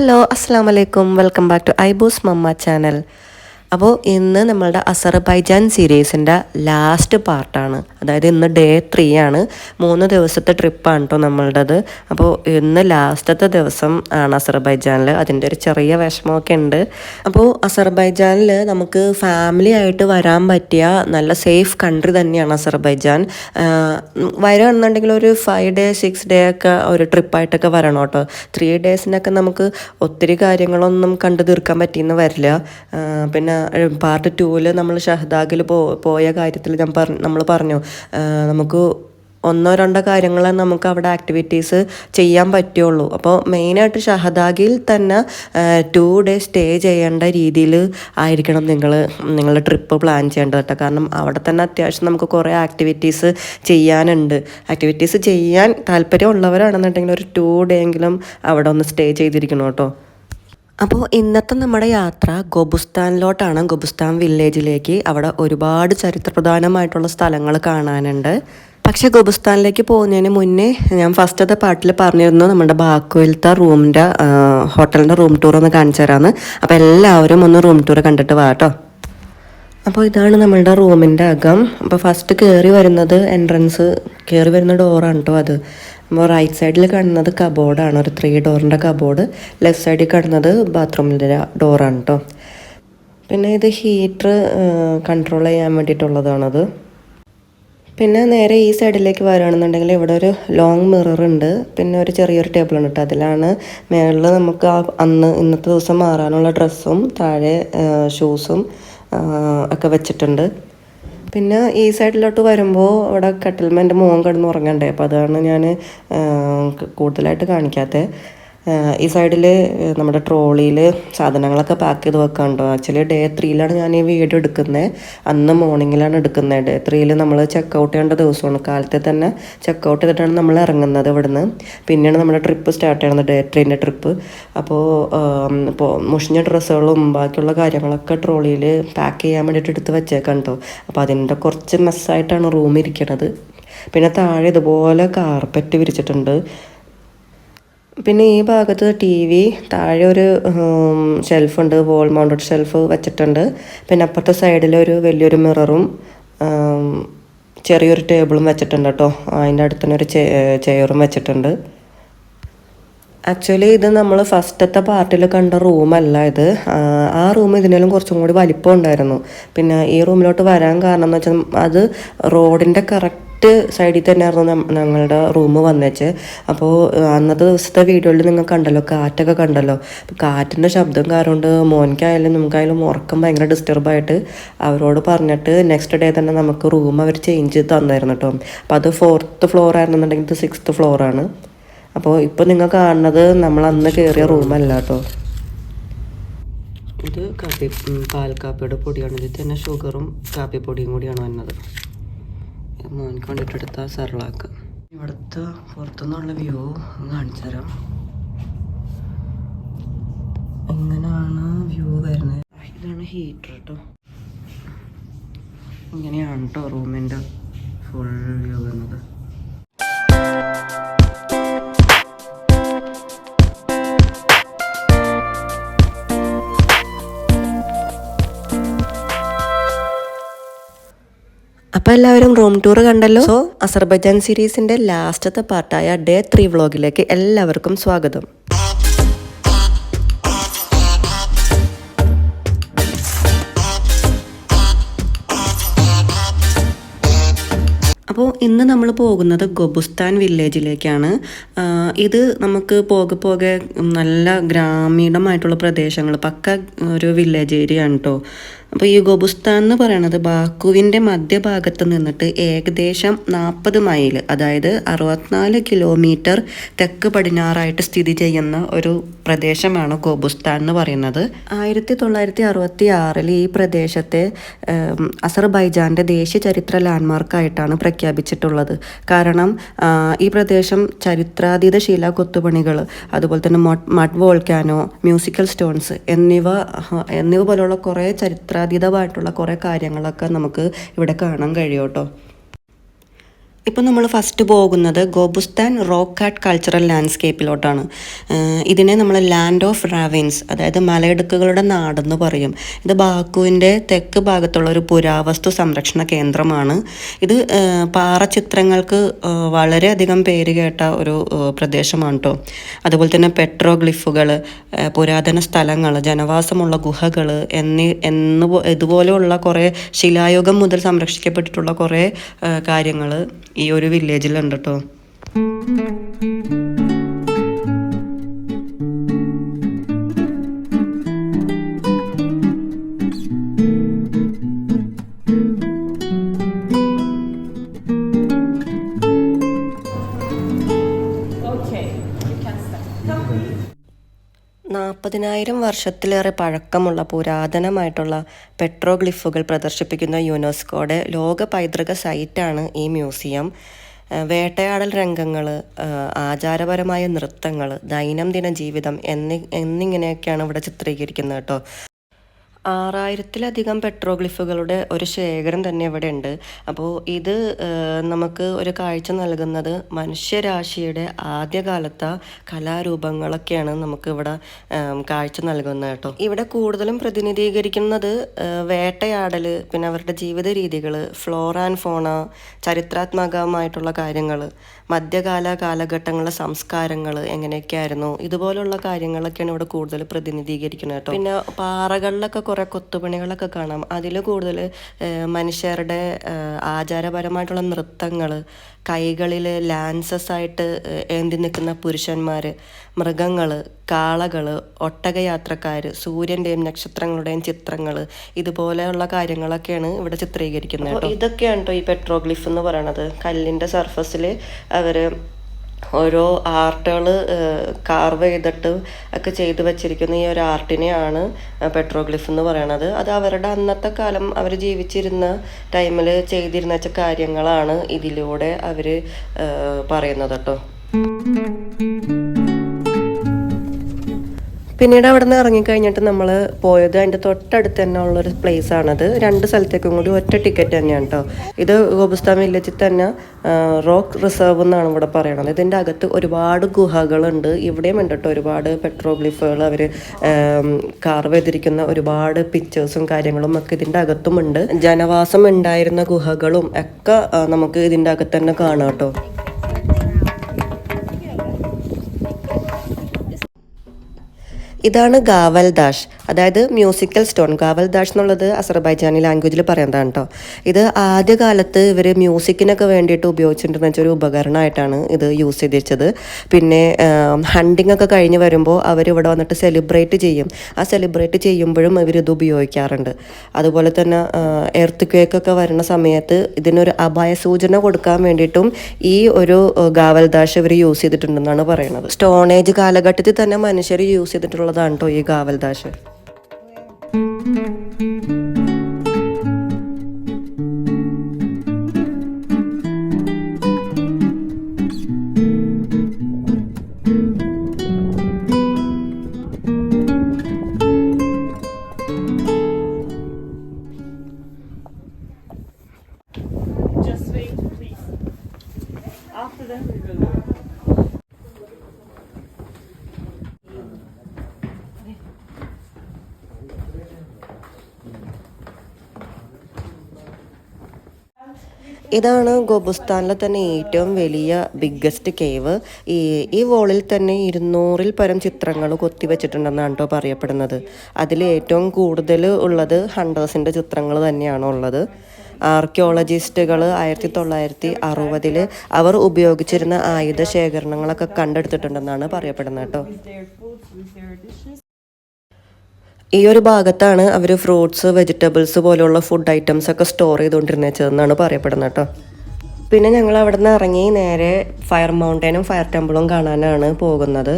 Hello അസ്സാം വലൈക്കും welcome back to ഐബൂസ് മമ്മ ചാനൽ. അപ്പോൾ ഇന്ന് നമ്മളുടെ അസർബൈജാൻ സീരീസിന്റെ ലാസ്റ്റ് പാർട്ടാണ് അതായത് ഇന്ന് ഡേ ത്രീ ആണ്. മൂന്ന് ദിവസത്തെ ട്രിപ്പാണ് കേട്ടോ നമ്മളുടേത്. അപ്പോൾ ഇന്ന് ലാസ്റ്റത്തെ ദിവസം ആണ് അസർബൈജാനിൽ അതിന്റെ ഒരു ചെറിയ വിഷമമൊക്കെ ഉണ്ട്. അപ്പോൾ അസർബൈജാനിൽ നമുക്ക് ഫാമിലി ആയിട്ട് വരാൻ പറ്റിയ നല്ല സേഫ് കൺട്രി തന്നെയാണ് അസർബൈജാൻ. വരികയാണെന്നുണ്ടെങ്കിൽ ഒരു ഫൈവ് ഡേ സിക്സ് ഡേ ഒക്കെ ഒരു ട്രിപ്പായിട്ടൊക്കെ വരണം കേട്ടോ ത്രീ ഡേയ്സിനൊക്കെ നമുക്ക് ഒത്തിരി കാര്യങ്ങളൊന്നും കണ്ടു തീർക്കാൻ പറ്റിയെന്ന് വരില്ല. പിന്നെ പാർട്ട് ടൂവിൽ നമ്മൾ ഷഹദാഗിൽ പോ പോയ കാര്യത്തിൽ ഞാൻ പറ നമ്മൾ പറഞ്ഞു നമുക്ക് ഒന്നോ രണ്ടോ കാര്യങ്ങൾ നമുക്ക് അവിടെ ആക്ടിവിറ്റീസ് ചെയ്യാൻ പറ്റുള്ളൂ. അപ്പോൾ മെയിനായിട്ട് ഷഹദാഗിൽ തന്നെ ടു ഡേ സ്റ്റേ ചെയ്യേണ്ട രീതിയിൽ ആയിരിക്കണം നിങ്ങൾ നിങ്ങളുടെ ട്രിപ്പ് പ്ലാൻ ചെയ്യേണ്ടത് കേട്ടോ. കാരണം അവിടെ തന്നെ അത്യാവശ്യം നമുക്ക് കുറേ ആക്ടിവിറ്റീസ് ചെയ്യാനുണ്ട്. ആക്ടിവിറ്റീസ് ചെയ്യാൻ താല്പര്യമുള്ളവരാണെന്നുണ്ടെങ്കിൽ ഒരു ടു ഡേ എങ്കിലും അവിടെ ഒന്ന് സ്റ്റേ ചെയ്തിരിക്കണം കേട്ടോ. അപ്പോൾ ഇന്നത്തെ നമ്മുടെ യാത്ര ഗോബുസ്ഥാനിലോട്ടാണ്. ഗോബുസ്ഥാൻ വില്ലേജിലേക്ക്. അവിടെ ഒരുപാട് ചരിത്രപ്രധാനമായിട്ടുള്ള സ്ഥലങ്ങൾ കാണാനുണ്ട്. പക്ഷെ ഗോബുസ്ഥാനിലേക്ക് പോകുന്നതിന് മുന്നേ ഞാൻ ഫസ്റ്റത്തെ പാട്ടിൽ പറഞ്ഞിരുന്നു നമ്മുടെ ബാക്കുവിലത്തെ റൂമിന്റെ ഹോട്ടലിന്റെ റൂം ടൂർ ഒന്ന് കാണിച്ചു തരാമെന്ന് അപ്പോൾ എല്ലാവരും ഒന്ന് റൂം ടൂർ കണ്ടിട്ട് വാ കേട്ടോ അപ്പോൾ ഇതാണ് നമ്മളുടെ റൂമിന്റെ അകം. അപ്പോൾ ഫസ്റ്റ് കയറി വരുന്നത് എൻട്രൻസ് കയറി വരുന്ന ഡോറാണ് കേട്ടോ അത്. അപ്പോൾ റൈറ്റ് സൈഡിൽ കാണുന്നത് കബോർഡാണ് ഒരു ത്രീ ഡോറിന്റെ കബോർഡ് ലെഫ്റ്റ് സൈഡിൽ കാണുന്നത് ബാത്റൂമിന്റെ ഡോറാണ് കേട്ടോ പിന്നെ ഇത് ഹീറ്റർ കൺട്രോൾ ചെയ്യാൻ വേണ്ടിയിട്ടുള്ളതാണത്. പിന്നെ നേരെ ഈ സൈഡിലേക്ക് വരികയാണെന്നുണ്ടെങ്കിൽ ഇവിടെ ഒരു ലോങ് മിറർ ഉണ്ട്. പിന്നെ ഒരു ചെറിയൊരു ടേബിൾ ഉണ്ട് കേട്ടോ അതിലാണ് മേളിൽ നമുക്ക് അന്ന് ഇന്നത്തെ ദിവസം മാറാനുള്ള ഡ്രസ്സും താഴെ ഷൂസും ഒക്കെ വെച്ചിട്ടുണ്ട്. പിന്നെ ഈ സൈഡിലോട്ട് വരുമ്പോൾ അവിടെ കട്ടിൽമെന്റെ മോൻ കിടന്ന് ഉറങ്ങണ്ടേ? അപ്പോൾ അതാണ് ഞാൻ കൂടുതലായിട്ട് കാണിക്കാത്തത് ഈ സൈഡിൽ നമ്മുടെ ട്രോളിയിൽ സാധനങ്ങളൊക്കെ പാക്ക് ചെയ്ത് വെക്കാണ്ടോ ആക്ച്വലി ഡേ ത്രീയിലാണ് ഞാൻ ഈ വീഡിയോ എടുക്കുന്നത് അന്ന് മോർണിംഗിലാണ് എടുക്കുന്നത് ഡേ ത്രീയിൽ നമ്മൾ ചെക്ക് ഔട്ട് ചെയ്യേണ്ട ദിവസമാണ്. കാലത്തെ തന്നെ ചെക്ക് ഔട്ട് ചെയ്തിട്ടാണ് നമ്മൾ ഇറങ്ങുന്നത് ഇവിടുന്ന്. പിന്നെയാണ് നമ്മുടെ ട്രിപ്പ് സ്റ്റാർട്ട് ചെയ്യുന്നത് ഡേ ത്രീന്റെ ട്രിപ്പ് അപ്പോൾ ഇപ്പോൾ മുഷിഞ്ഞ ഡ്രസ്സുകളും ബാക്കിയുള്ള കാര്യങ്ങളൊക്കെ ട്രോളിയിൽ പാക്ക് ചെയ്യാൻ വേണ്ടിയിട്ട് എടുത്ത് വെച്ചേക്കാം കേട്ടോ അപ്പോൾ അതിന്റെ കുറച്ച് മെസ്സായിട്ടാണ് റൂം ഇരിക്കണത്. പിന്നെ താഴെ ഇതുപോലെ കാർപ്പറ്റ് വിരിച്ചിട്ടുണ്ട്. പിന്നെ ഈ ഭാഗത്ത് ടി വി താഴെ ഒരു ഷെൽഫുണ്ട് വോൾ മൗണ്ടഡ് ഷെൽഫ് വെച്ചിട്ടുണ്ട്. പിന്നെ അപ്പുറത്തെ സൈഡിൽ ഒരു വലിയൊരു മിററും ചെറിയൊരു ടേബിളും വെച്ചിട്ടുണ്ട് കേട്ടോ അതിന്റെ അടുത്ത് തന്നെ ഒരു ചെയറും വെച്ചിട്ടുണ്ട്. ആക്ച്വലി ഇത് നമ്മൾ ഫസ്റ്റത്തെ പാർട്ടിൽ കണ്ട റൂമല്ല ഇത്. ആ റൂം ഇതിനേലും കുറച്ചും കൂടി വലിപ്പം ഉണ്ടായിരുന്നു. പിന്നെ ഈ റൂമിലോട്ട് വരാൻ കാരണം എന്ന് വെച്ചാൽ അത് റോഡിന്റെ കറക്റ്റ് സൈഡിൽ തന്നെയായിരുന്നു ഞങ്ങളുടെ റൂം വന്നേച്ച്. അപ്പോൾ അന്നത്തെ ദിവസത്തെ വീഡിയോയിൽ നിങ്ങൾ കണ്ടല്ലോ കാറ്റൊക്കെ കണ്ടല്ലോ. അപ്പോൾ കാറ്റിന്റെ ശബ്ദം കാരണം കൊണ്ട് മോനിക്കായാലും നമുക്കായാലും ഉറക്കം ഭയങ്കര ഡിസ്റ്റർബായിട്ട് അവരോട് പറഞ്ഞിട്ട് നെക്സ്റ്റ് ഡേ തന്നെ നമുക്ക് റൂം അവർ ചേഞ്ച് ചെയ്ത് തന്നായിരുന്നു കേട്ടോ അപ്പോൾ അത് ഫോർത്ത് ഫ്ലോർ ആയിരുന്നുണ്ടെങ്കിൽ ഇത് സിക്സ്ത് ഫ്ലോറാണ് അപ്പോൾ ഇപ്പോൾ നിങ്ങൾ കാണുന്നത് നമ്മൾ അന്ന് കയറിയ റൂമല്ല കേട്ടോ ഇത് കാപ്പി പാൽ കാപ്പിയുടെ പൊടിയാണ്. ഇതിൽ തന്നെ ഷുഗറും കാപ്പിപ്പൊടിയും കൂടിയാണ് വന്നത്. മോനിക്ക് വേണ്ടിയിട്ട് എടുത്ത സെറളാക്ക് ഇവിടുത്തെ പുറത്തുനിന്നുള്ള വ്യൂ കാണിച്ചു തരാം. എങ്ങനെയാണ് വ്യൂ വരുന്നത്? ഇതാണ് ഹീറ്റർ കേട്ടോ ഇങ്ങനെയാണ് കേട്ടോ റൂമിന്റെ ഫുൾ വ്യൂ വരുന്നത്. അപ്പോൾ എല്ലാവരും റൂം ടൂർ കണ്ടല്ലോ? സോ അസർബൈജാൻ സീരീസിന്റെ ലാസ്റ്റത്തെ പാർട്ടായ ഡേ ത്രീ വ്ളോഗിലേക്ക് എല്ലാവർക്കും സ്വാഗതം. അപ്പോൾ ഇന്ന് നമ്മൾ പോകുന്നത് ഗൊബുസ്ഥാൻ വില്ലേജിലേക്കാണ്. ഇത് നമുക്ക് പോകെ പോകെ നല്ല ഗ്രാമീണമായിട്ടുള്ള പ്രദേശങ്ങൾ പക്ക ഒരു വില്ലേജ് ഏരിയ ആണ് കേട്ടോ അപ്പോൾ ഈ ഗോബുസ്ഥാൻ എന്ന് പറയുന്നത് ബാക്കുവിന്റെ മധ്യഭാഗത്ത് നിന്നിട്ട് ഏകദേശം നാൽപ്പത് മൈൽ അതായത് അറുപത്തിനാല് കിലോമീറ്റർ തെക്ക് പടിഞ്ഞാറായിട്ട് സ്ഥിതി ചെയ്യുന്ന ഒരു പ്രദേശമാണ് ഗോബുസ്ഥാൻ എന്ന് പറയുന്നത്. ആയിരത്തി തൊള്ളായിരത്തി അറുപത്തി ആറിൽ ഈ പ്രദേശത്തെ അസർബൈജാന്റെ ദേശീയ ചരിത്ര ലാൻഡ്മാർക്കായിട്ടാണ് പ്രഖ്യാപിച്ചിട്ടുള്ളത്. കാരണം ഈ പ്രദേശം ചരിത്രാതീത ശില കൊത്തുപണികൾ അതുപോലെ തന്നെ മഡ് വോൾക്കാനോ മ്യൂസിക്കൽ സ്റ്റോൺസ് എന്നിവ എന്നിവ പോലുള്ള കുറേ ചരിത്രാതീതമായിട്ടുള്ള കുറേ കാര്യങ്ങളൊക്കെ നമുക്ക് ഇവിടെ കാണാൻ കഴിയും കേട്ടോ. ഇപ്പോൾ നമ്മൾ ഫസ്റ്റ് പോകുന്നത് ഗോബുസ്ഥാൻ റോക്ക് ആർട്ട് കൾച്ചറൽ ലാൻഡ്സ്കേപ്പിലോട്ടാണ് ഇതിനെ നമ്മൾ ലാൻഡ് ഓഫ് റാവിൻസ് അതായത് മലയിടുക്കുകളുടെ നാടെന്ന് പറയും. ഇത് ബാക്കുവിന്റെ തെക്ക് ഭാഗത്തുള്ള ഒരു പുരാവസ്തു സംരക്ഷണ കേന്ദ്രമാണ്. ഇത് പാറചിത്രങ്ങൾക്ക് വളരെയധികം പേര് കേട്ട ഒരു പ്രദേശമാണ് കേട്ടോ അതുപോലെ തന്നെ പെട്രോഗ്ലിഫുകൾ പുരാതന സ്ഥലങ്ങൾ ജനവാസമുള്ള ഗുഹകൾ എന്നീ എന്ന് ഇതുപോലെയുള്ള കുറേ ശിലായുഗം മുതൽ സംരക്ഷിക്കപ്പെട്ടിട്ടുള്ള കുറേ കാര്യങ്ങൾ ഈ ഒരു വില്ലേജിലുണ്ട് കേട്ടോ നാൽപ്പതിനായിരം വർഷത്തിലേറെ പഴക്കമുള്ള പുരാതനമായിട്ടുള്ള പെട്രോഗ്ലിഫുകൾ പ്രദർശിപ്പിക്കുന്ന യുനെസ്കോയുടെ ലോക പൈതൃക സൈറ്റാണ് ഈ മ്യൂസിയം. വേട്ടയാടൽ രംഗങ്ങൾ ആചാരപരമായ നൃത്തങ്ങൾ ദൈനംദിന ജീവിതം എന്നി എന്നിങ്ങനെയൊക്കെയാണ് ഇവിടെ ചിത്രീകരിക്കുന്നത് കേട്ടോ. ആറായിരത്തിലധികം പെട്രോഗ്ലിഫുകളുടെ ഒരു ശേഖരം തന്നെ ഇവിടെ ഉണ്ട് അപ്പോൾ ഇത് നമുക്ക് ഒരു കാഴ്ച നൽകുന്നത് മനുഷ്യരാശിയുടെ ആദ്യകാലത്തെ കലാരൂപങ്ങളൊക്കെയാണ് നമുക്ക് ഇവിടെ കാഴ്ച നൽകുന്നത് കേട്ടോ. ഇവിടെ കൂടുതലും പ്രതിനിധീകരിക്കുന്നത് വേട്ടയാടൽ പിന്നെ അവരുടെ ജീവിത രീതികൾ ഫ്ലോർ ആൻഡ് ഫോണ ചരിത്രാത്മകമായിട്ടുള്ള കാര്യങ്ങൾ മധ്യകാല കാലഘട്ടങ്ങളിലെ സംസ്കാരങ്ങൾ എങ്ങനെയൊക്കെയായിരുന്നു ഇതുപോലുള്ള കാര്യങ്ങളൊക്കെയാണ് ഇവിടെ കൂടുതൽ പ്രതിനിധീകരിക്കുന്നത് കേട്ടോ. പിന്നെ പാറകളിലൊക്കെ കുറേ കൊത്തുപണികളൊക്കെ കാണാം. അതിൽ കൂടുതൽ മനുഷ്യരുടെ ആചാരപരമായിട്ടുള്ള നൃത്തങ്ങൾ കൈകളിൽ ലാൻസസ് ആയിട്ട് ഏന്തി നിൽക്കുന്ന പുരുഷന്മാർ മൃഗങ്ങൾ കാളകൾ ഒട്ടകയാത്രക്കാർ സൂര്യന്റെയും നക്ഷത്രങ്ങളുടെയും ചിത്രങ്ങൾ ഇതുപോലെയുള്ള കാര്യങ്ങളൊക്കെയാണ് ഇവിടെ ചിത്രീകരിക്കുന്നത് ഇതൊക്കെയാണ് കേട്ടോ. ഈ പെട്രോഗ്ലിഫ് എന്ന് പറയണത്. കല്ലിന്റെ സർഫസിൽ അവർ ഓരോ ആർട്ടുകൾ കാർവ് ചെയ്തിട്ട് ഒക്കെ ചെയ്ത് വെച്ചിരിക്കുന്ന ഈ ഒരു ആർട്ടിനെയാണ് പെട്രോഗ്ലിഫ് എന്ന് പറയണത്. അത് അവരുടെ അന്നത്തെ കാലം അവർ ജീവിച്ചിരുന്ന ടൈമിൽ ചെയ്തിരുന്ന വെച്ച കാര്യങ്ങളാണ് ഇതിലൂടെ അവർ പറയുന്നത് കേട്ടോ. പിന്നീട് അവിടെ നിന്ന് ഇറങ്ങിക്കഴിഞ്ഞിട്ട് നമ്മൾ പോയത് അതിന്റെ തൊട്ടടുത്ത് തന്നെ ഉള്ളൊരു പ്ലേസ് ആണത്. രണ്ട് സ്ഥലത്തേക്കും കൂടി ഒറ്റ ടിക്കറ്റ് തന്നെയാണ് കേട്ടോ ഇത് ഗോപുസ്ഥാൻ വില്ലേജിൽ തന്നെ റോക്ക് റിസർവ് എന്നാണ് ഇവിടെ പറയണത്. ഇതിന്റെ അകത്ത് ഒരുപാട് ഗുഹകളുണ്ട്. ഇവിടെയും ഉണ്ട് കേട്ടോ ഒരുപാട് പെട്രോഗ്ലിഫുകൾ അവർ കാർവ് ചെയ്തിരിക്കുന്ന ഒരുപാട് പിക്ചേഴ്സും കാര്യങ്ങളും ഒക്കെ ഇതിന്റെ അകത്തുമുണ്ട് ജനവാസം ഉണ്ടായിരുന്ന ഗുഹകളും ഒക്കെ നമുക്ക് ഇതിന്റെ അകത്ത് തന്നെ കാണാം കേട്ടോ ഇതാണ് ഗാവൽ ദാഷ് അതായത് മ്യൂസിക്കൽ സ്റ്റോൺ ഗാവൽ ദാഷ് എന്നുള്ളത് അസർബൈജാനി ലാംഗ്വേജിൽ പറയുന്നതാണ് കേട്ടോ ഇത് ആദ്യകാലത്ത് ഇവർ മ്യൂസിക്കിനൊക്കെ വേണ്ടിയിട്ട് ഉപയോഗിച്ചിട്ടുണ്ടെന്ന് വെച്ചാൽ ഒരു ഉപകരണമായിട്ടാണ് ഇത് യൂസ് ചെയ്തിരിച്ചത്. പിന്നെ ഹണ്ടിങ് ഒക്കെ കഴിഞ്ഞ് വരുമ്പോൾ അവർ ഇവിടെ വന്നിട്ട് സെലിബ്രേറ്റ് ചെയ്യും. ആ സെലിബ്രേറ്റ് ചെയ്യുമ്പോഴും ഇവർ ഇത് ഉപയോഗിക്കാറുണ്ട്. അതുപോലെ തന്നെ എർത്ത് ക്വേക്കൊക്കെ വരുന്ന സമയത്ത് ഇതിനൊരു അപായ സൂചന കൊടുക്കാൻ വേണ്ടിയിട്ടും ഈ ഒരു ഗാവൽദാഷ് ഗാവൽ ദാഷ് ഇവർ യൂസ് ചെയ്തിട്ടുണ്ടെന്നാണ് പറയുന്നത്. സ്റ്റോണേജ് കാലഘട്ടത്തിൽ തന്നെ മനുഷ്യർ യൂസ് ചെയ്തിട്ടുള്ളതാണ് കേട്ടോ ഈ ഗാവൽ thank you ഇതാണ് ഗോബുസ്ഥാനിലെ തന്നെ ഏറ്റവും വലിയ ബിഗ്ഗസ്റ്റ് കേവ് ഈ ഈ വോളിൽ തന്നെ ഇരുന്നൂറിൽ പരം ചിത്രങ്ങൾ കൊത്തിവെച്ചിട്ടുണ്ടെന്നാണ് കേട്ടോ പറയപ്പെടുന്നത്. അതിൽ ഏറ്റവും കൂടുതൽ ഉള്ളത് ഹണ്ടേഴ്സിന്റെ ചിത്രങ്ങൾ തന്നെയാണ് ഉള്ളത്. ആർക്കിയോളജിസ്റ്റുകൾ ആയിരത്തി തൊള്ളായിരത്തി അറുപതിൽ അവർ ഉപയോഗിച്ചിരുന്ന ആയുധ ശേഖരണങ്ങളൊക്കെ കണ്ടെടുത്തിട്ടുണ്ടെന്നാണ് പറയപ്പെടുന്നത് കേട്ടോ ഈ ഒരു ഭാഗത്താണ് അവർ ഫ്രൂട്ട്സ് വെജിറ്റബിൾസ് പോലെയുള്ള ഫുഡ് ഐറ്റംസ് ഒക്കെ സ്റ്റോർ ചെയ്തുകൊണ്ടിരുന്നേച്ചതെന്നാണ് പറയപ്പെടുന്നത് കേട്ടോ. പിന്നെ ഞങ്ങൾ അവിടെ നിന്ന് ഇറങ്ങി നേരെ ഫയർ മൗണ്ടനും ഫയർ ടെമ്പിളും കാണാനാണ് പോകുന്നത്.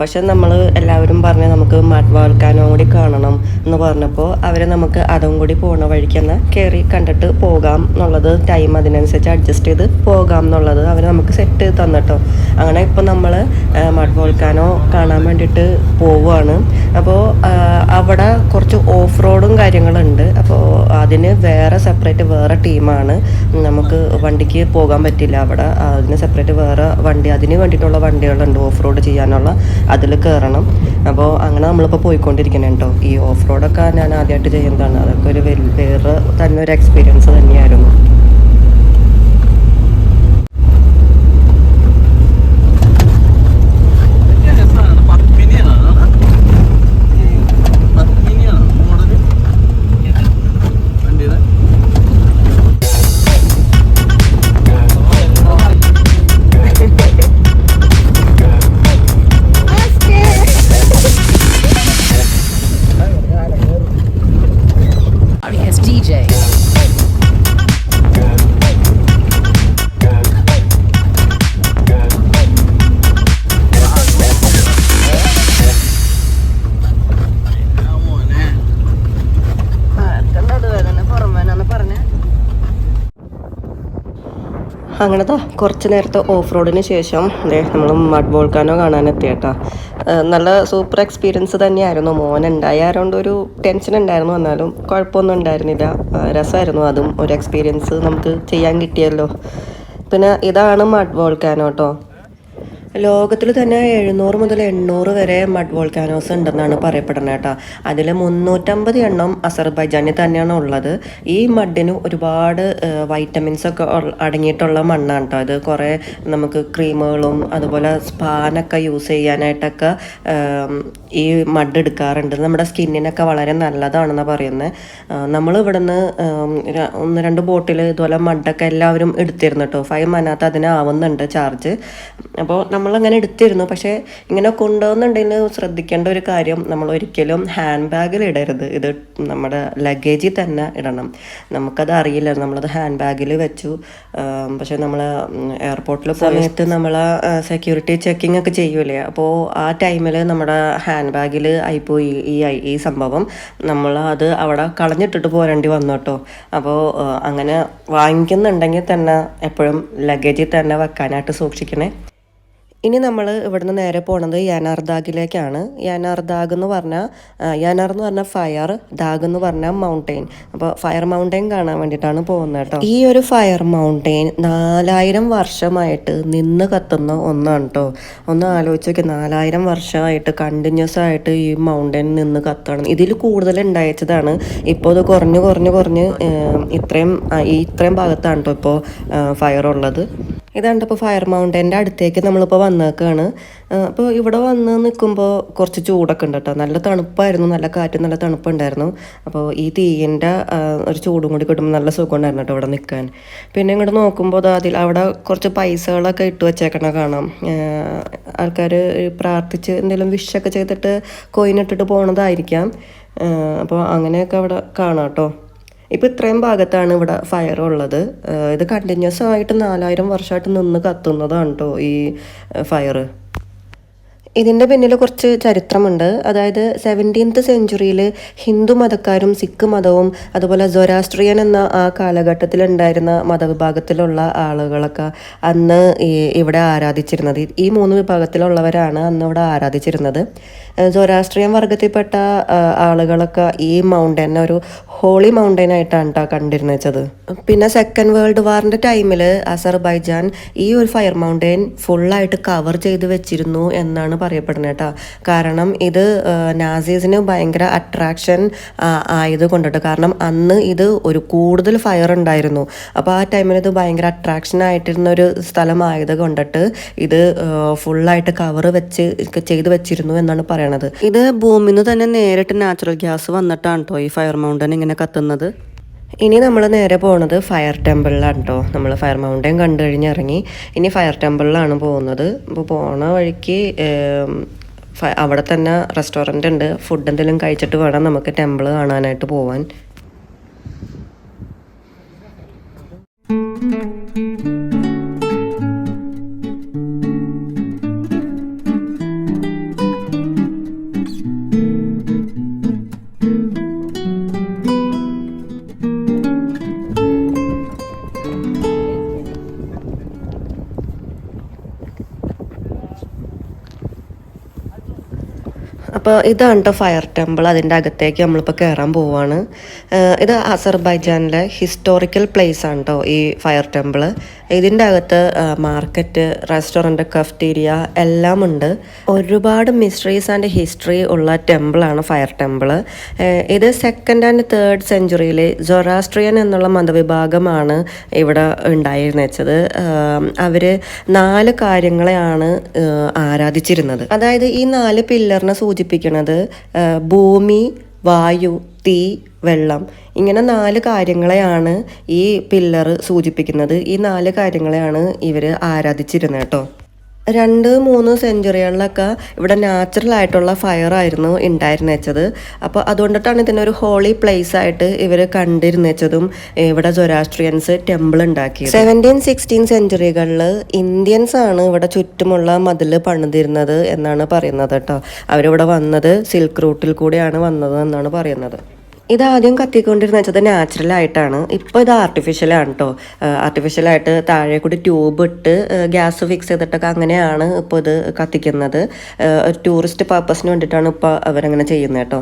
പക്ഷെ നമ്മൾ എല്ലാവരും പറഞ്ഞ് നമുക്ക് മഡ് വാൾക്കാനോ കൂടി കാണണം എന്ന് പറഞ്ഞപ്പോൾ അവർ നമുക്ക് അതും കൂടി പോണ വഴിക്കെന്ന് കയറി കണ്ടിട്ട് പോകാം എന്നുള്ളത് ടൈം അതിനനുസരിച്ച് അഡ്ജസ്റ്റ് ചെയ്ത് പോകാം എന്നുള്ളത് അവർ നമുക്ക് സെറ്റ് തന്നിട്ടോ. അങ്ങനെ ഇപ്പോൾ നമ്മൾ മഡ് വോൾക്കാനോ കാണാൻ വേണ്ടിയിട്ട് പോവുകയാണ്. അപ്പോൾ അവിടെ കുറച്ച് ഓഫ് റോഡും കാര്യങ്ങളുണ്ട്. അപ്പോൾ അതിന് വേറെ സെപ്പറേറ്റ് വേറെ ടീമാണ് നമുക്ക് വണ്ടിക്ക് അതിലേക്ക് പോകാൻ പറ്റില്ല. അവിടെ അതിന് സെപ്പറേറ്റ് വേറെ വണ്ടി അതിന് വേണ്ടിയിട്ടുള്ള വണ്ടികളുണ്ട് ഓഫ് റോഡ് ചെയ്യാനുള്ള. അതിൽ കയറണം അപ്പോൾ അങ്ങനെ നമ്മളിപ്പോൾ പോയിക്കൊണ്ടിരിക്കണം കേട്ടോ. ഈ ഓഫ് റോഡൊക്കെ ഞാൻ ആദ്യമായിട്ട് ചെയ്യുന്നതാണ്. അതൊക്കെ ഒരു വേറെ തന്നെ ഒരു എക്സ്പീരിയൻസ് തന്നെയായിരുന്നു. അങ്ങനത്തെ കുറച്ച് നേരത്തെ ഓഫ് റോഡിന് ശേഷം ദേ നമ്മൾ മഡ് വോൾക്കാനോ കാണാനെത്തി കേട്ടോ നല്ല സൂപ്പർ എക്സ്പീരിയൻസ് തന്നെയായിരുന്നു. മോൻ ഉണ്ടായതുകൊണ്ട് ഒരു ടെൻഷൻ ഉണ്ടായിരുന്നു. എന്നാലും കുഴപ്പമൊന്നും ഉണ്ടായിരുന്നില്ല. രസമായിരുന്നു അതും. ഒരു എക്സ്പീരിയൻസ് നമുക്ക് ചെയ്യാൻ കിട്ടിയല്ലോ. പിന്നെ ഇതാണ് മഡ് വോൾക്കാനോ കേട്ടോ ലോകത്തിൽ തന്നെ എഴുന്നൂറ് മുതൽ എണ്ണൂറ് വരെ മഡ് വോൾക്കാനോസ് ഉണ്ടെന്നാണ് പറയപ്പെടുന്നത് കേട്ടോ. അതിൽ മുന്നൂറ്റമ്പത് എണ്ണം അസർബൈജാനിൽ തന്നെയാണ് ഉള്ളത്. ഈ മഡിന് ഒരുപാട് വൈറ്റമിൻസ് ഒക്കെ അടങ്ങിയിട്ടുള്ള മണ്ണാണ് കേട്ടോ അത് കുറേ നമുക്ക് ക്രീമുകളും അതുപോലെ സ്പാനൊക്കെ യൂസ് ചെയ്യാനായിട്ടൊക്കെ ഈ മഡ് എടുക്കാറുണ്ട്. നമ്മുടെ സ്കിന്നിനൊക്കെ വളരെ നല്ലതാണെന്ന് പറയുന്നത് നമ്മൾ ഇവിടുന്ന് ഒന്ന് രണ്ട് ബോട്ടിൽ ഇതുപോലെ മഡൊക്കെ എല്ലാവരും എടുത്തിരുന്നു കേട്ടോ. ഫൈവ് മനാത്ത് അതിനാവുന്നുണ്ട് ചാർജ് അപ്പോൾ നമ്മളങ്ങനെ എടുത്തിരുന്നു. പക്ഷേ ഇങ്ങനെ കൊണ്ടുപോകുന്നുണ്ടെങ്കിൽ ശ്രദ്ധിക്കേണ്ട ഒരു കാര്യം നമ്മൾ ഒരിക്കലും ഹാൻഡ് ബാഗിൽ ഇടരുത്. ഇത് നമ്മുടെ ലഗേജിൽ തന്നെ ഇടണം. നമുക്കത് അറിയില്ല. നമ്മളത് ഹാൻഡ് ബാഗിൽ വെച്ചു. പക്ഷെ നമ്മൾ എയർപോർട്ടിൽ സമയത്ത് നമ്മൾ സെക്യൂരിറ്റി ചെക്കിംഗ് ഒക്കെ ചെയ്യൂലേ? അപ്പോൾ ആ ടൈമിൽ നമ്മുടെ ഹാൻഡ് ബാഗിൽ ആയിപ്പോയി ഈ ഈ സംഭവം. നമ്മൾ അത് അവിടെ കളഞ്ഞിട്ടിട്ട് പോരേണ്ടി വന്നു കേട്ടോ. അപ്പോൾ അങ്ങനെ വാങ്ങിക്കുന്നുണ്ടെങ്കിൽ തന്നെ എപ്പോഴും ലഗേജിൽ തന്നെ വെക്കാനായിട്ട് സൂക്ഷിക്കണേ. ഇനി നമ്മൾ ഇവിടുന്ന് നേരെ പോണത് യാനാർദാഗിലേക്കാണ് യാനാർദാഗ് എന്ന് പറഞ്ഞാൽ യാനാർ എന്ന് പറഞ്ഞാൽ ഫയർ ദാഗ് എന്ന് പറഞ്ഞാൽ മൗണ്ടെയിൻ അപ്പോൾ ഫയർ മൗണ്ടെയിൻ കാണാൻ വേണ്ടിയിട്ടാണ് പോകുന്നത് കേട്ടോ. ഈ ഒരു ഫയർ മൗണ്ടെയിൻ നാലായിരം വർഷമായിട്ട് നിന്ന് കത്തുന്ന ഒന്നാണ് കേട്ടോ. ഒന്ന് ആലോചിച്ച് നോക്കി നാലായിരം വർഷമായിട്ട് കണ്ടിന്യൂസ് ആയിട്ട് ഈ മൗണ്ടെയിൻ നിന്ന് കത്താണ്. ഇതിൽ കൂടുതൽ ഉണ്ടായിച്ചതാണ് ഇപ്പോൾ ഇത് കുറഞ്ഞ് കുറഞ്ഞ് കുറഞ്ഞ് ഇത്രയും ഈ ഇത്രയും ഭാഗത്താണ് കേട്ടോ ഇപ്പോൾ ഫയർ ഉള്ളത്. ഇതാണ്ട് ഇപ്പോൾ ഫയർ മൗണ്ടന്റെ അടുത്തേക്ക് നമ്മളിപ്പോൾ വന്നേക്കാണ്. അപ്പോൾ ഇവിടെ വന്ന് നിൽക്കുമ്പോൾ കുറച്ച് ചൂടൊക്കെ ഉണ്ട് കേട്ടോ നല്ല തണുപ്പായിരുന്നു. നല്ല കാറ്റ് നല്ല തണുപ്പുണ്ടായിരുന്നു. അപ്പോൾ ഈ തീയിന്റെ ഒരു ചൂടും കൂടി കിട്ടുമ്പോൾ നല്ല സുഖം ഉണ്ടായിരുന്നു കേട്ടോ ഇവിടെ നിൽക്കാൻ പിന്നെ ഇങ്ങോട്ട് നോക്കുമ്പോൾ അതിൽ അവിടെ കുറച്ച് പൈസകളൊക്കെ ഇട്ട് വെച്ചേക്കണ കാണാം. ആൾക്കാർ പ്രാർത്ഥിച്ച് എന്തെങ്കിലും വിഷൊക്കെ ചെയ്തിട്ട് കൊയിനിട്ടിട്ട് പോണതായിരിക്കാം. അപ്പോൾ അങ്ങനെയൊക്കെ അവിടെ കാണാം കേട്ടോ. ഇപ്പം ഇത്രയും ഭാഗത്താണ് ഇവിടെ ഫയർ ഉള്ളത്. ഇത് കണ്ടിന്യൂസ് ആയിട്ട് നാലായിരം വർഷമായിട്ട് നിന്ന് കത്തുന്നതാണ് കേട്ടോ ഈ ഫയർ ഇതിന്റെ പിന്നിൽ കുറച്ച് ചരിത്രമുണ്ട്. അതായത് സെവന്റീൻത്ത് സെഞ്ചുറിയിൽ ഹിന്ദു മതക്കാരും സിഖ് മതവും അതുപോലെ സൊരാസ്ട്രിയൻ എന്ന ആ കാലഘട്ടത്തിലുണ്ടായിരുന്ന മതവിഭാഗത്തിലുള്ള ആളുകളൊക്കെ അന്ന് ഇവിടെ ആരാധിച്ചിരുന്നത്. ഈ മൂന്ന് വിഭാഗത്തിലുള്ളവരാണ് അന്ന് ഇവിടെ ആരാധിച്ചിരുന്നത്. സൊരാസ്ട്രിയൻ വർഗത്തിൽപ്പെട്ട ആളുകളൊക്കെ ഈ മൗണ്ടൻ ഒരു ഹോളി മൗണ്ടൻ ആയിട്ടാണ് കേട്ടോ കണ്ടിരുന്നത്. പിന്നെ സെക്കൻഡ് വേൾഡ് വാറിന്റെ ടൈമിൽ അസർബൈജാൻ ഈ ഒരു ഫയർ മൗണ്ടൻ ഫുള്ളായിട്ട് കവർ ചെയ്ത് വെച്ചിരുന്നു എന്നാണ് പറയപ്പെടുന്നത് കേട്ടോ. കാരണം ഇത് നാസീസിന് ഭയങ്കര അട്രാക്ഷൻ ആയത് കൊണ്ടിട്ട്. കാരണം അന്ന് ഇത് ഒരു കൂടുതൽ ഫയർ ഉണ്ടായിരുന്നു. അപ്പോൾ ആ ടൈമിൽ ഇത് ഭയങ്കര അട്രാക്ഷൻ ആയിട്ടിരുന്ന ഒരു സ്ഥലമായത് കൊണ്ടിട്ട് ഇത് ഫുള്ളായിട്ട് കവർ വെച്ച് ചെയ്ത് വെച്ചിരുന്നു എന്നാണ് പറയണത്. ഇത് ഭൂമിന്ന് തന്നെ നേരിട്ട് നാച്ചുറൽ ഗ്യാസ് വന്നിട്ടാണ് കേട്ടോ ഈ ഫയർ മൗണ്ടൻ ഇങ്ങനെ കത്തുന്നത്? ഇനി നമ്മൾ നേരെ പോണത് ഫയർ ടെമ്പിളിലാണ് കേട്ടോ നമ്മൾ ഫയർ മൗണ്ടൻ കണ്ടു കഴിഞ്ഞിറങ്ങി ഇനി ഫയർ ടെമ്പിളിലാണ് പോകുന്നത്. അപ്പോൾ പോണ വഴിക്ക് അവിടെ തന്നെ റെസ്റ്റോറന്റ് ഉണ്ട്. ഫുഡ് എന്തെങ്കിലും കഴിച്ചിട്ട് വേണം നമുക്ക് ടെമ്പിൾ കാണാനായിട്ട് പോവാൻ. ഇതാണ് കേട്ടോ ഫയർ ടെമ്പിൾ അതിന്റെ അകത്തേക്ക് നമ്മളിപ്പോൾ കയറാൻ പോവാണ്. ഇത് അസർബൈജാനിലെ ഹിസ്റ്റോറിക്കൽ പ്ലേസ് ആണ് കേട്ടോ ഈ ഫയർ ടെമ്പിൾ ഇതിന്റെ അകത്ത് മാർക്കറ്റ് റെസ്റ്റോറന്റ് കഫ്റ്റീരിയ എല്ലാം ഉണ്ട്. ഒരുപാട് മിസ്റ്ററീസ് ആൻഡ് ഹിസ്റ്ററി ഉള്ള ടെമ്പിളാണ് ഫയർ ടെമ്പിൾ ഇത് സെക്കൻഡ് ആൻഡ് തേർഡ് സെഞ്ചുറിയിലെ ജൊറാസ്ട്രിയൻ എന്നുള്ള മതവിഭാഗമാണ് ഇവിടെ ഉണ്ടായിരുന്നു വെച്ചത്. അവർ നാല് കാര്യങ്ങളെയാണ് ആരാധിച്ചിരുന്നത്. അതായത് ഈ നാല് പില്ലറിനെ സൂചിപ്പിക്കുന്നത് ഏഹ് ഭൂമി വായു തീ വെള്ളം. ഇങ്ങനെ നാല് കാര്യങ്ങളെയാണ് ഈ പില്ലർ സൂചിപ്പിക്കുന്നത്. ഈ നാല് കാര്യങ്ങളെയാണ് ഇവർ ആരാധിച്ചിരുന്നത് കേട്ടോ. രണ്ട് മൂന്ന് സെഞ്ചുറികളിലൊക്കെ ഇവിടെ നാച്ചുറൽ ആയിട്ടുള്ള ഫയർ ആയിരുന്നു ഉണ്ടായിരുന്നു വെച്ചത്. അപ്പോൾ അതുകൊണ്ടിട്ടാണ് ഇതിനൊരു ഹോളി പ്ലേസ് ആയിട്ട് ഇവർ കണ്ടിരുന്നു വെച്ചതും ഇവിടെ ജൊരാസ്ട്രിയൻസ് ടെമ്പിൾ ഉണ്ടാക്കിയത് സെവന്റീൻ സിക്സ്റ്റീൻ സെഞ്ചുറികളിൽ ഇന്ത്യൻസ് ആണ് ഇവിടെ ചുറ്റുമുള്ള മതിൽ പണിതിരുന്നത് എന്നാണ് പറയുന്നത് കേട്ടോ. അവരിവിടെ വന്നത് സിൽക്ക് റൂട്ടിൽ കൂടിയാണ് വന്നത് എന്നാണ് പറയുന്നത്. ഇത് ആദ്യം കത്തിക്കൊണ്ടിരുന്ന വെച്ചത് നാച്ചുറൽ ആയിട്ടാണ്. ഇപ്പോൾ ഇത് ആർട്ടിഫിഷ്യലാണ് കേട്ടോ ആർട്ടിഫിഷ്യലായിട്ട് താഴെ കൂടി ട്യൂബ് ഇട്ട് ഗ്യാസ് ഫിക്സ് ചെയ്തിട്ടൊക്കെ അങ്ങനെയാണ് ഇപ്പോൾ ഇത് കത്തിക്കുന്നത്. ഒരു ടൂറിസ്റ്റ് പർപ്പസിന് വേണ്ടിയിട്ടാണ് ഇപ്പോൾ അവരങ്ങനെ ചെയ്യുന്നത് കേട്ടോ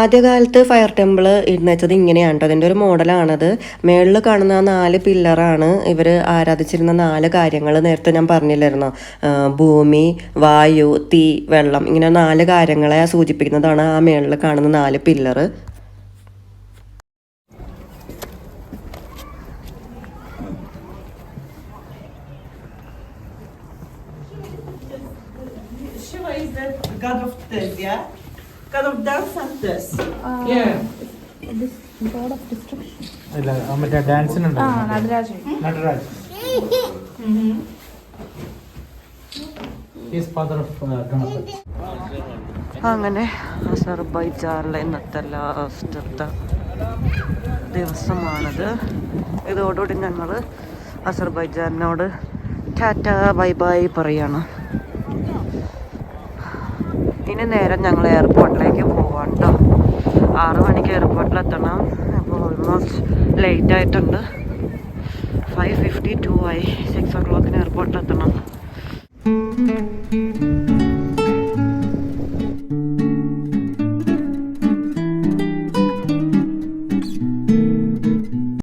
ആദ്യകാലത്ത് ഫയർ ടെമ്പിൾ ഇരുന്ന് വെച്ചത് ഇങ്ങനെയാണ് കേട്ടോ അതിന്റെ ഒരു മോഡലാണത് മേളിൽ കാണുന്ന നാല് പില്ലറാണ് ഇവർ ആരാധിച്ചിരുന്ന നാല് കാര്യങ്ങൾ നേരത്തെ ഞാൻ പറഞ്ഞില്ലായിരുന്നു? ഭൂമി വായു തീ വെള്ളം. ഇങ്ങനെ നാല് കാര്യങ്ങളെ സൂചിപ്പിക്കുന്നതാണ് ആ മേളിൽ കാണുന്ന നാല് pillar god of death, yeah? God of death and death. Yeah. ഇല്ല ആ മറ്റേ. ഡാൻസിനുണ്ട് Natarajan. Nataraj is father of Ganapati അങ്ങനെ അസർബൈജാറിലെ ഇന്നത്തെ ലാസ്റ്റത്തെ ദിവസമാണത്. ഇതോടുകൂടി ഞങ്ങൾ അസർബൈജാനോട് ടാറ്റ ബൈ ബൈ പറയാണ്. ഇനി നേരം ഞങ്ങൾ എയർപോർട്ടിലേക്ക് പോവാം കേട്ടോ ആറ് മണിക്ക് എയർപോർട്ടിലെത്തണം. അപ്പോൾ ഓൾമോസ്റ്റ് ലേറ്റ് ആയിട്ടുണ്ട്. ഫൈവ് ഫിഫ്റ്റി ടു ആയി. സിക്സ് ഒ ക്ലോക്കിന് എയർപോർട്ടിലെത്തണം.